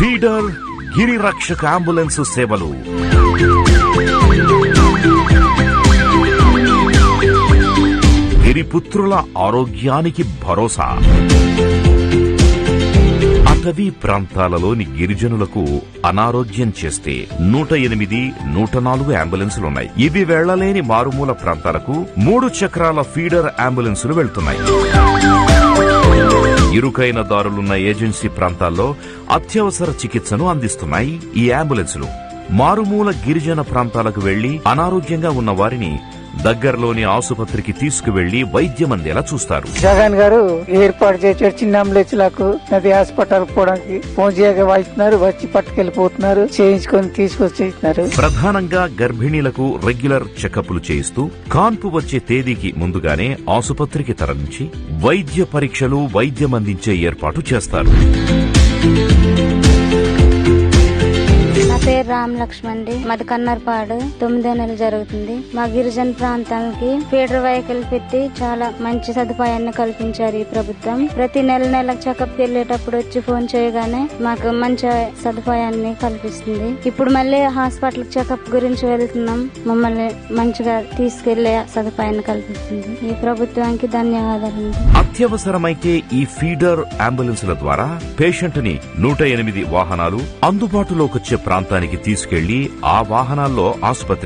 Feeder గిరిరక్షక ambulance ambulance సేవలు. గిరిపుత్రుల ఆరోగ్యానికి భరోసా. అటవీ ప్రాంతాలలోని గిరిజనులకు అనారోగ్యం చేస్తే నూట ఎనిమిది నూట నాలుగు అంబులెన్సులున్నాయి. ఇవి వెళ్ళలేని మారుమూల ప్రాంతాలకు మూడు చక్రాల ఫీడర్ అంబులెన్సులు వెళ్తున్నాయి. ఇరుకైన దారులున్న ఏజెన్సీ ప్రాంతాల్లో అత్యవసర చికిత్సను అందిస్తున్నాయి ఈ అంబులెన్సులు. మారుమూల గిరిజన ప్రాంతాలకు వెళ్ళి అనారోగ్యంగా ఉన్న వారిని దగ్గరలోని ఆసుపత్రికి తీసుకువెళ్ళి వైద్యం అందేలా చూస్తారు. జగన్ గారు ఏర్పాటు చేశారు. చిన్న అంబులెన్స్లకు నది హాస్పిటల్ పోవడానికి ఫోన్ చేయగా వాయిస్తున్నారు. వచ్చి పట్టుకెళ్ళిపోతున్నారు చేయించుకొని తీసుకొచ్చేస్తున్నారు. ప్రధానంగా గర్భిణీలకు రెగ్యులర్ చెకప్లు చేయిస్తూ కాన్పు వచ్చే తేదీకి ముందుగానే ఆసుపత్రికి తరలించి వైద్య పరీక్షలు వైద్యం అందించే ఏర్పాటు చేస్తారు. రామ్ లక్ష్మణ్ మాది కన్నర్పాడు తొమ్మిదో నెల జరుగుతుంది. మా గిరిజన ప్రాంతానికి ఫీడర్ వెహికల్ పెట్టి చాలా మంచి సదుపాయాన్ని కల్పించారు ఈ ప్రభుత్వం. ప్రతి నెల నెల చెకప్ వెళ్ళేటప్పుడు వచ్చి ఫోన్ చేయగానే మాకు మంచి సదుపాయాన్ని కల్పిస్తుంది. ఇప్పుడు మళ్ళీ హాస్పిటల్ చెకప్ గురించి వెళ్తున్నాం. మమ్మల్ని మంచిగా తీసుకెళ్ళే సదుపాయాన్ని కల్పిస్తుంది. ఈ ప్రభుత్వానికి ధన్యవాదాలు అత్యవసరమైతే ఈ ఫీడర్ అంబులెన్సుల ద్వారా పేషెంట్ని నూట ఎనిమిది వాహనాలు అందుబాటులోకొచ్చే ప్రాంతానికి తీసుకెళ్ళి ఆ వాహనాల్లో ఆసుపత్రి